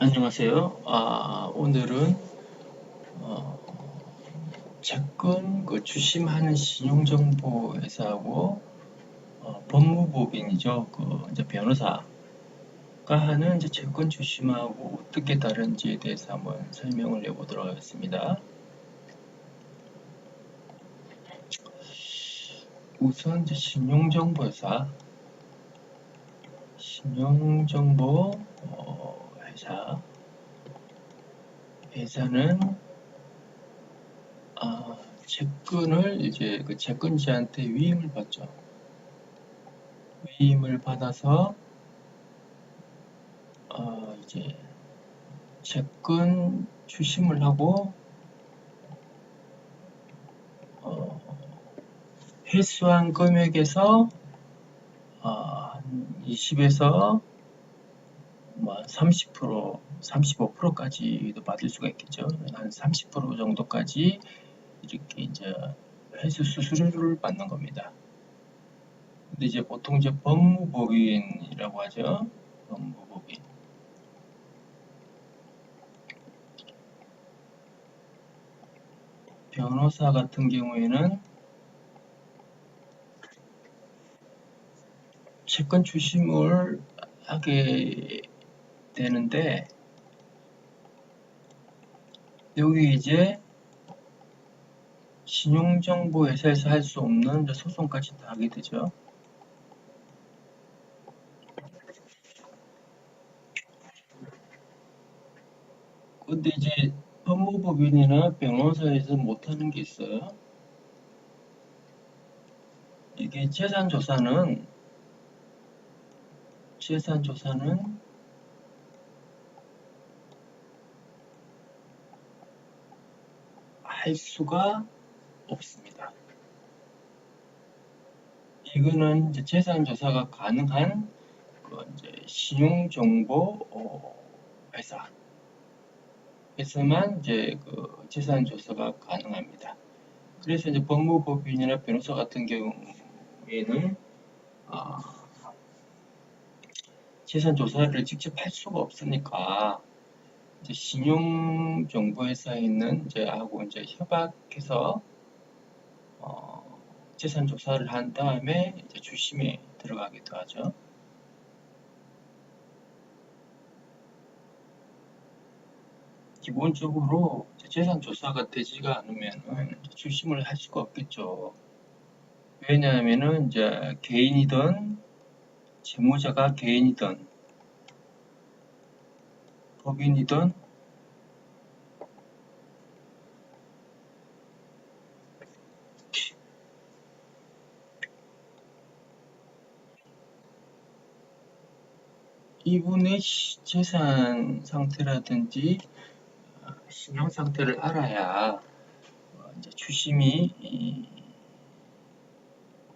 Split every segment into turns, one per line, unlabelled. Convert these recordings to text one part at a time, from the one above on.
안녕하세요. 아, 오늘은 어, 채권 그 주심하는 신용정보회사하고 어, 법무법인이죠. 그 이제 변호사가 하는 이제 채권 주심하고 어떻게 다른지에 대해서 한번 설명을 해보도록 하겠습니다. 우선 이제 신용정보회사, 신용정보 어, 회사 회사는 아, 채권을 이제 그 채권자한테 위임을 받죠. 위임을 받아서 어, 이제 채권 주심을 하고 어, 회수한 금액에서 어, 한 20에서 뭐 30% 35%까지도 받을 수가 있겠죠. 한 30% 정도까지 이렇게 이제 회수 수수료를 받는 겁니다. 근데 이제 보통 이제 법무법인이라고 하죠. 법무법인. 변호사 같은 경우에는 채권 주심을 하게 되는데 여기 이제 신용정보회사에서 할 수 없는 소송까지 다 하게 되죠. 근데 이제 법무법인이나 변호사에서 못하는 게 있어요. 이게 재산조사는 재산조사는 할 수가 없습니다. 이거는 이제 재산 조사가 가능한 그 이제 신용정보 어, 회사 에서만 이제 그 재산 조사가 가능합니다. 그래서 이제 법무법인이나 변호사 같은 경우에는 어, 재산 조사를 직접 할 수가 없으니까 신용정보회사에 있는 이제 하고 이제 협약해서 어, 재산 조사를 한 다음에 이제 주심에 들어가기도 하죠. 기본적으로 재산 조사가 되지가 않으면 주심을 할 수가 없겠죠. 왜냐하면은 이제 개인이든 채무자가 개인이든 법인이든 이분의 재산 상태라든지 어, 신용 상태를 알아야 어, 이제 추심이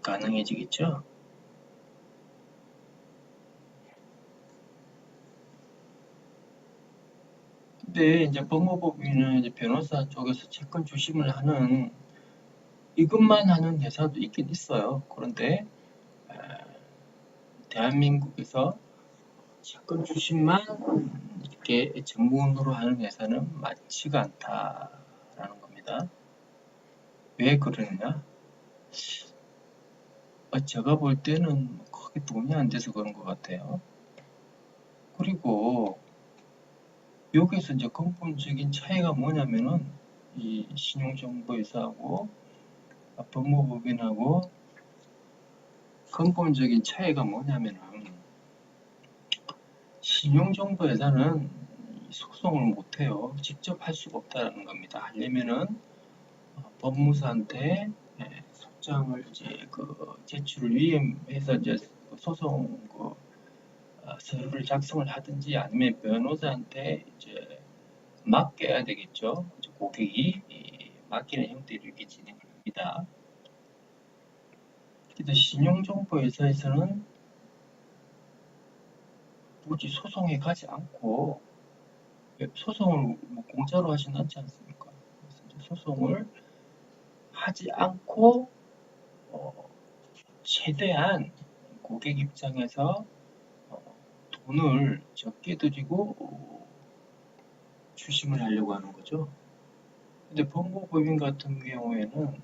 가능해지겠죠. 근데 이제 법무법인은 이제 변호사 쪽에서 채권 주심을 하는 이것만 하는 회사도 있긴 있어요. 그런데 대한민국에서 채권 주심만 이렇게 전문으로 하는 회사는 많지가 않다라는 겁니다. 왜 그러느냐? 어, 제가 볼 때는 크게 돈이 안 돼서 그런 것 같아요. 그리고 여기서 이제 근본적인 차이가 뭐냐면은 이 신용정보회사하고 법무법인하고 근본적인 차이가 뭐냐면은 신용정보회사는 소송을 못해요. 직접 할 수가 없다는 겁니다. 하려면은 법무사한테 예, 속장을 이제 그 제출을 위임해서 이제 소송 그 어, 서류를 작성을 하든지 아니면 변호사한테 이제 맡겨야 되겠죠. 고객이 맡기는 형태로 이렇게 진행을 합니다. 그래서 신용정보회사에서는 굳이 소송에 가지 않고 소송을 뭐 공짜로 하진 않지 않습니까? 소송을 하지 않고 어, 최대한 고객 입장에서 돈을 적게 드리고 추심을 하려고 하는 거죠. 근데 법무법인 같은 경우에는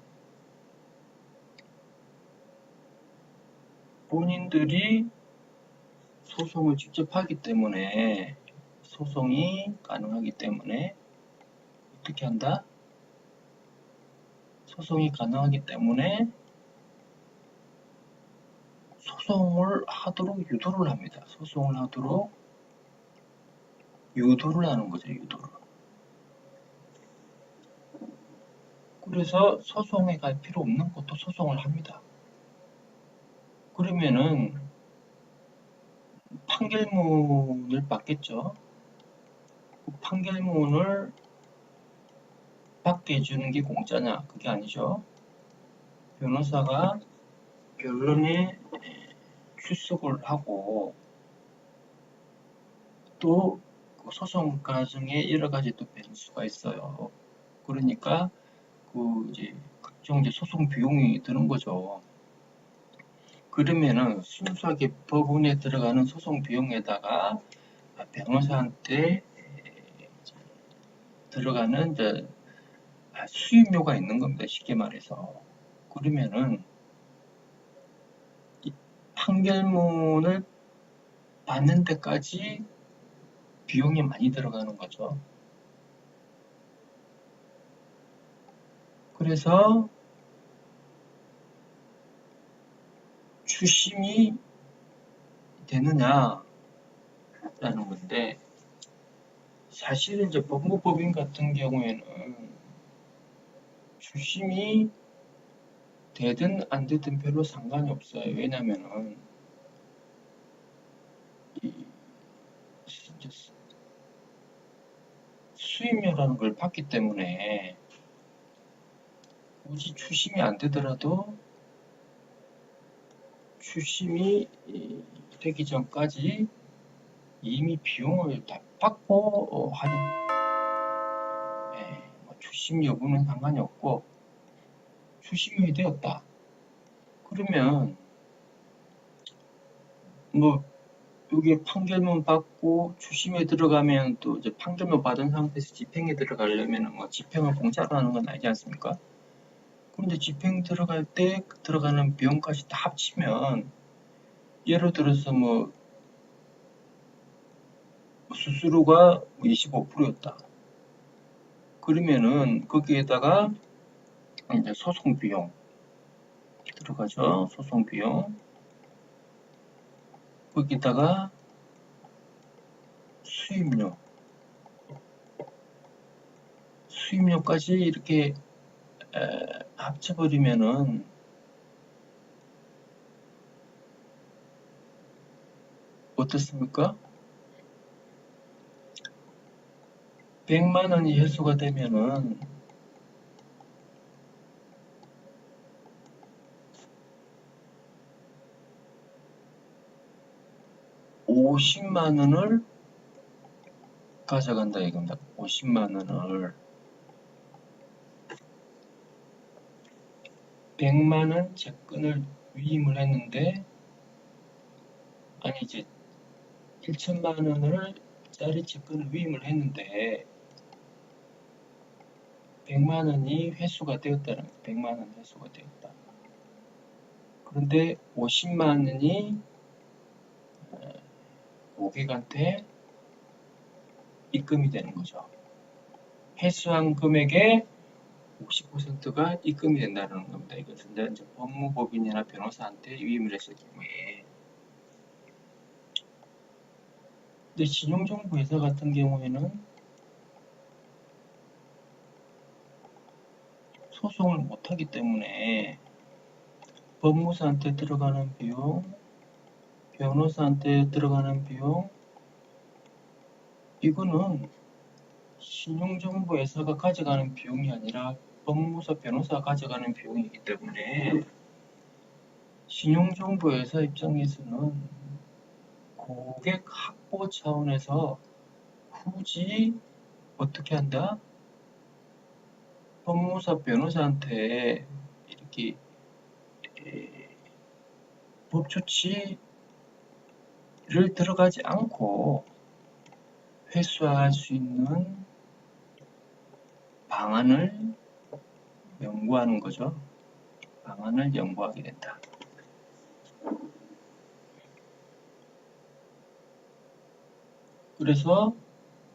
본인들이 소송을 직접 하기 때문에 소송이 가능하기 때문에 어떻게 한다? 소송이 가능하기 때문에 소송을 하도록 유도를 합니다. 소송을 하도록 유도를 하는 거죠, 유도를. 그래서 소송에 갈 필요 없는 것도 소송을 합니다. 그러면은 판결문을 받겠죠. 그 판결문을 받게 해주는 게 공짜냐? 그게 아니죠. 변호사가 변론에 출석을 하고 또그 소송 과정에 여러 가지 또 변수가 있어요. 그러니까 그 이제 각종 이제 소송 비용이 드는 거죠. 그러면은 순수하게 법원에 들어가는 소송 비용에다가 변호사한테 들어가는 이제 수임료가 있는 겁니다. 쉽게 말해서. 그러면은 이 판결문을 받는 데까지 비용이 많이 들어가는 거죠. 그래서 추심이 되느냐라는 건데 사실은 이제 법무법인 같은 경우에는 추심이 되든 안 되든 별로 상관이 없어요. 왜냐면은 이 수임료라는 걸 받기 때문에 굳이 추심이 안 되더라도 추심이 되기 전까지 이미 비용을 다 받고 어, 하는 네, 뭐 추심 여부는 상관이 없고 추심이 되었다. 그러면 뭐 여기에 판결문 받고 추심에 들어가면 또 이제 판결문 받은 상태에서 집행에 들어가려면 뭐 집행을 공짜로 하는 건 아니지 않습니까? 그런데 집행 들어갈 때 들어가는 비용까지 다 합치면 예를 들어서 뭐 수수료가 25%였다. 그러면은 거기에다가 이제 소송 비용 들어가죠. 소송 비용 거기다가 수입료 수입료까지 이렇게 에, 합쳐버리면은 어떻습니까? 100만 원이 회수가 되면은 50만 원을 가져간다 이겁니다. 50만 원을 100만 원 채권을 위임을 했는데 아니 이제 1천만 원을 짜리 채권을 위임을 했는데 100만 원이 회수가 되었다는 100만 원 회수가 되었다. 그런데 50만 원이 고객한테 입금이 되는 거죠. 회수한 금액의 50%가 입금이 된다는 겁니다. 이것은 이제 법무법인이나 변호사한테 위임을 했을 경우에. 근데 신용정보회사 같은 경우에는 소송을 못하기 때문에 법무사한테 들어가는 비용, 변호사한테 들어가는 비용 이거는 신용정보 회사가 가져가는 비용이 아니라 법무사 변호사가 가져가는 비용이기 때문에 신용정보 회사 입장에서는 고객 확보 차원에서 굳이 어떻게 한다? 법무사 변호사한테 이렇게 법조치 를 들어가지 않고 회수할 수 있는 방안을 연구하는 거죠. 방안을 연구하게 된다. 그래서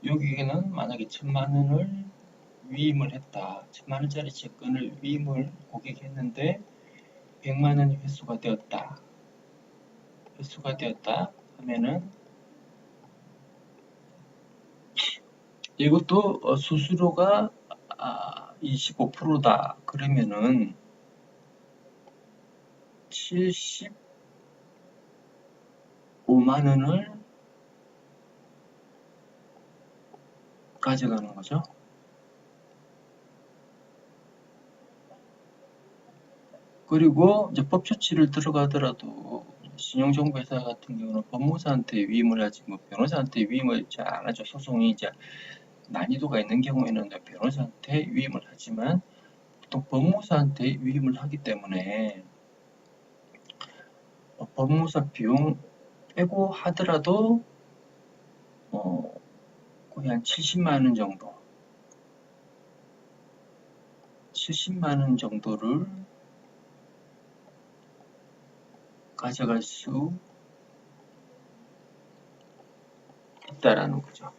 여기에는 만약에 천만 원을 위임을 했다. 천만 원짜리 채권을 위임을 고객이 했는데 100만 원이 회수가 되었다. 회수가 되었다 하면은 이것도 어, 수수료가 25%다. 그러면은 75만 원을 가져가는 거죠. 그리고 이제 법 조치를 들어가더라도 신용정보회사 같은 경우는 법무사한테 위임을 하지 뭐 변호사한테 위임을 잘 안 하죠. 소송이 이제 난이도가 있는 경우에는 변호사한테 위임을 하지만 보통 법무사한테 위임을 하기 때문에 어, 법무사 비용 빼고 하더라도 어, 거의 한 70만 원 정도 70만 원 정도를 가져갈 수 있다라는 거죠.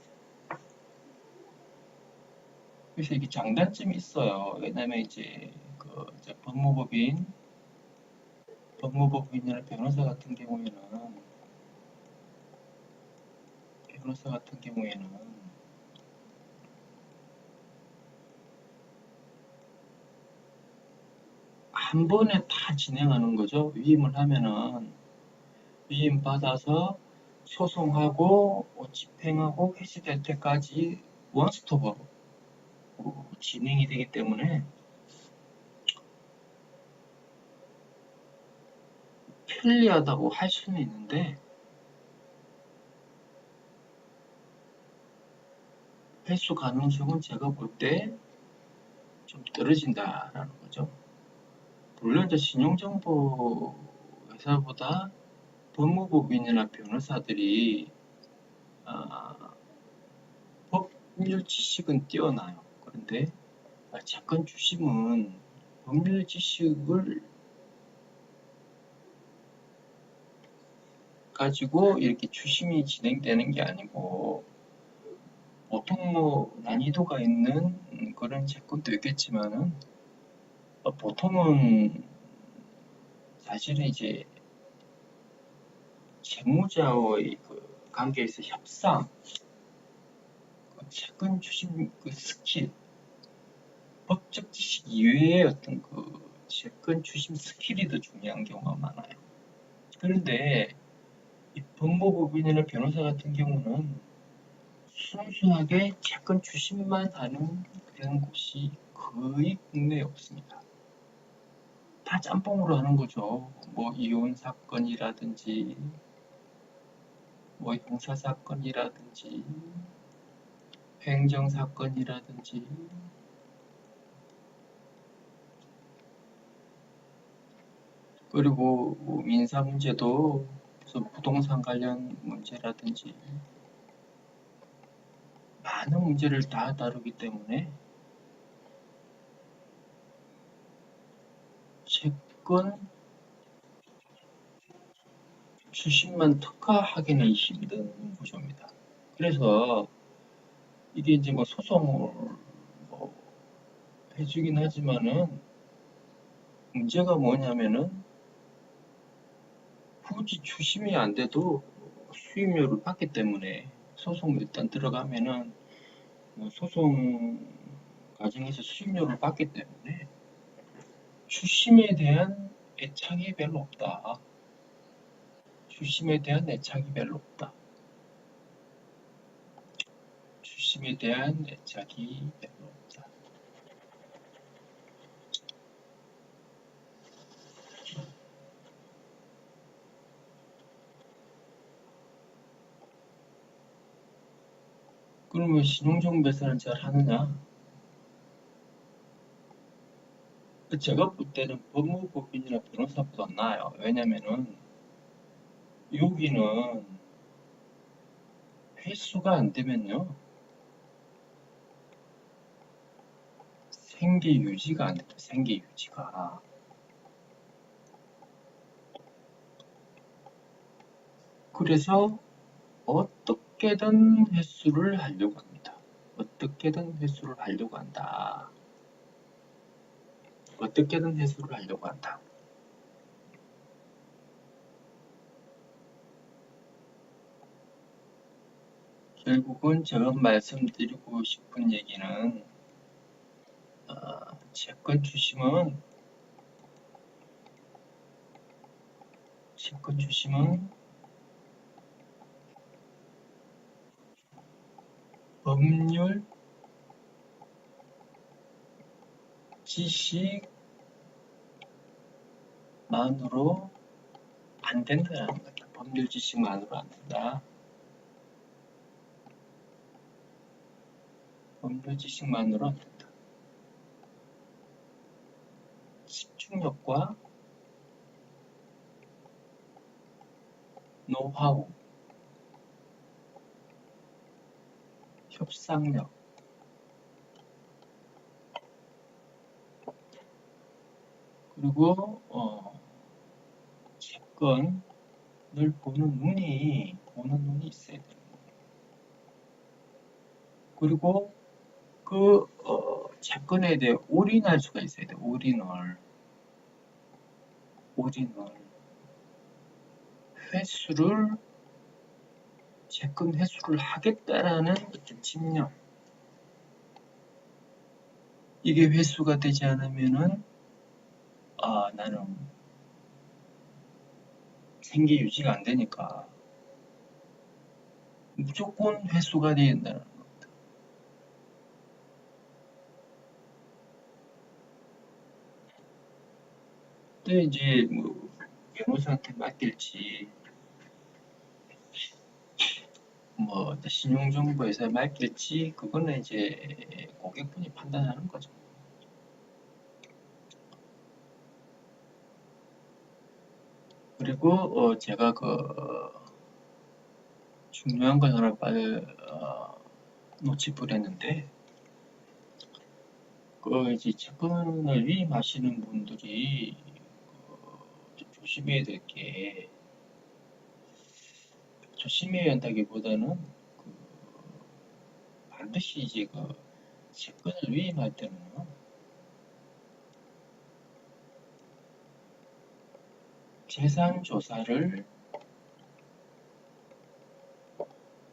그래서 이게 장단점이 있어요. 왜냐면 이제 그 이제 법무법인 법무법인이나 변호사 같은 경우에는 변호사 같은 경우에는 한 번에 다 진행하는 거죠. 위임을 하면은 위임 받아서 소송하고 집행하고 회시될 때까지 원스톱으로 진행이 되기 때문에 편리하다고 할 수는 있는데 횟수 가능성은 제가 볼 때 좀 떨어진다라는 거죠. 물론 이제 신용정보 회사보다 법무법인이나 변호사들이 아, 법률 지식은 뛰어나요. 그런데 채권 주심은 법률 지식을 가지고 이렇게 주심이 진행되는 게 아니고 보통 뭐 난이도가 있는 그런 채권도 있겠지만은 어, 보통은 사실은 이제 채무자의 그 관계에서 협상, 그 채권 주심 그 스킬, 법적 지식 이외의 어떤 그 채권 주심 스킬이 더 중요한 경우가 많아요. 그런데 이 법무법인이나 변호사 같은 경우는 순수하게 채권 주심만 하는 그런 곳이 거의 국내에 없습니다. 다 짬뽕으로 하는 거죠. 뭐 이혼 사건이라든지 뭐 형사 사건이라든지 행정 사건이라든지 그리고 뭐 민사 문제도 무슨 부동산 관련 문제라든지 많은 문제를 다 다루기 때문에 채권 주식만 특화하기는 힘든 구조입니다. 그래서 이게 이제 뭐 소송을 뭐 해주긴 하지만은 문제가 뭐냐면은 굳이 추심이 안 돼도 수임료를 받기 때문에 소송 일단 들어가면은 뭐 소송 과정에서 수임료를 받기 때문에 추심에 대한 애착이 별로 없다. 추심에 대한 애착이 별로 없다. 추심에 대한 애착이 별로 없다. 그러면 신용정배사를 잘 하느냐? 제가 볼 때는 법무법인이나 변호사보다 나아요. 왜냐면은 여기는 횟수가 안 되면요. 생계 유지가 안 된다. 생계 유지가. 그래서 어떻게든 회수를 하려고 합니다. 어떻게든 회수를 하려고 한다. 어떻게든 회수를 하려고 한다. 결국은 제가 말씀드리고 싶은 얘기는 어, 채권 주심은 채권 주심은 법률 지식 만으로 안 된다는 거다. 법률 지식만으로 안 된다. 법률 지식만으로 안 된다. 집중력과 노하우, 협상력, 그리고 어, 채권을 보는 눈이 보는 눈이 있어야 되는 거예요. 그리고 그 어, 채권에 대해 올인할 수가 있어야 돼. 올인을 올인을 회수를 채권 회수를 하겠다라는 어떤 집념 이게 회수가 되지 않으면은 아 나는 생계 유지가 안 되니까 무조건 회수가 돼야 된다는 겁니다. 근데 이제 뭐 변호사한테 맡길지 뭐 신용정보에서 맡길지 그거는 이제 고객분이 판단하는 거죠. 그리고 어 제가 그 중요한 걸 하나 빨리 어 놓치볼 했는데 그 이제 채권을 위임하시는 분들이 그좀 조심해야 될 게 조심해야 한다기보다는 그 반드시 이제 그 채권을 위임할 때는 재산 조사를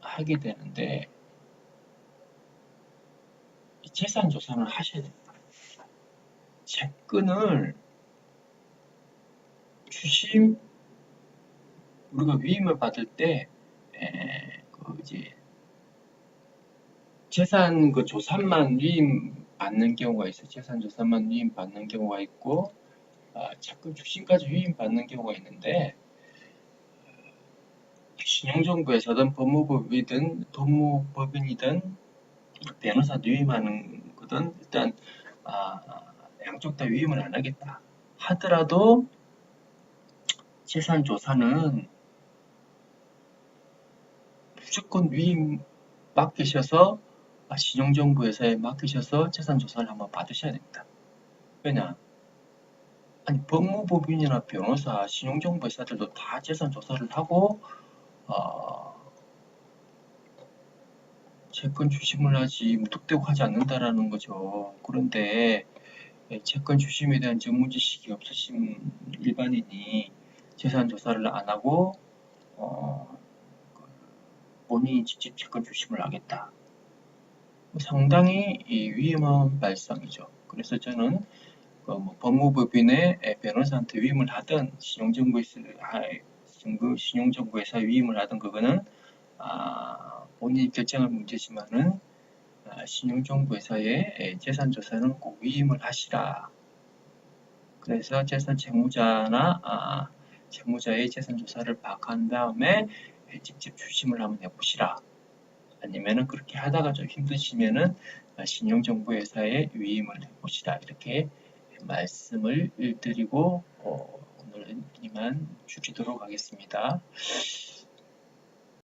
하게 되는데 이 재산 조사는 하셔야 됩니다. 채권을 주심 우리가 위임을 받을 때 에, 그 이제 재산 그 조사만 위임 받는 경우가 있어요. 재산 조사만 위임 받는 경우가 있고 아, 채권 주식까지 위임받는 경우가 있는데 신용정부에서든 법무법이든 법무법인이든 변호사 위임하는 거든 일단 아, 양쪽 다 위임을 안 하겠다 하더라도 재산 조사는 무조건 위임 맡기셔서 아, 신용정부에서에 맡기셔서 재산 조사를 한번 받으셔야 됩니다. 왜냐? 아니 법무법인이나 변호사, 신용정보회사들도 다 재산 조사를 하고 어, 채권 주심을 하지 무턱대고 하지 않는다라는 거죠. 그런데 예, 채권 주심에 대한 전문 지식이 없으신 일반인이 재산 조사를 안 하고 어, 그 본인이 직접 채권 주심을 하겠다. 상당히 위험한 발상이죠. 그래서 저는 그 뭐 법무법인의 변호사한테 위임을 하든 신용정보에서 신용정보회사 위임을 하든 그거는 아, 본인이 결정할 문제지만은 아, 신용정보회사의 재산 조사는 꼭 위임을 하시라. 그래서 재산 채무자나 아, 채무자의 재산 조사를 파악한 다음에 직접 주심을 한번 해보시라. 아니면은 그렇게 하다가 좀 힘드시면은 신용정보회사에 위임을 해보시라. 이렇게 말씀을 드리고 어, 오늘은 이만 줄이도록 하겠습니다.